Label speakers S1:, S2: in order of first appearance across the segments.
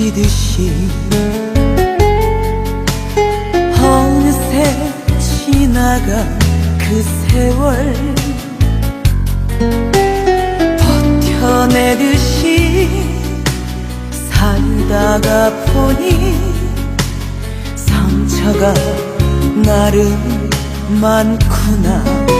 S1: 스치듯이 어느새 지나간 그 세월 버텨내듯이 살다가 보니 상처가 나름 많구나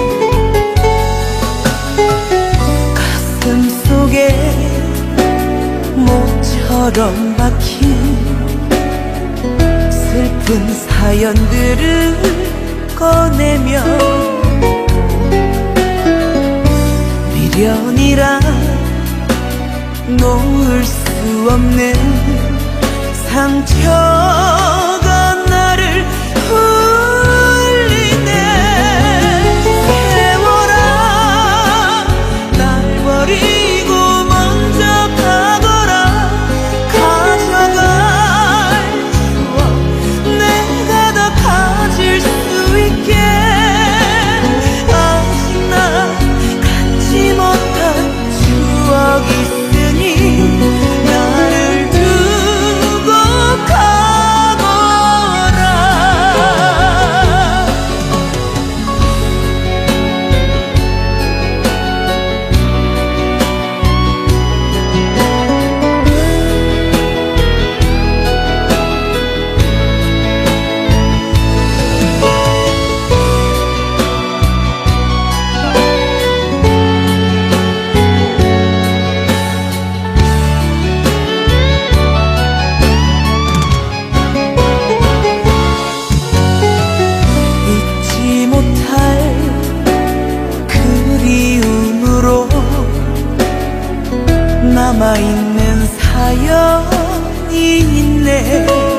S1: 슬픈 사연들을 꺼내며 미련이라 놓을 수 없는 상처 남아있는 사연이 있네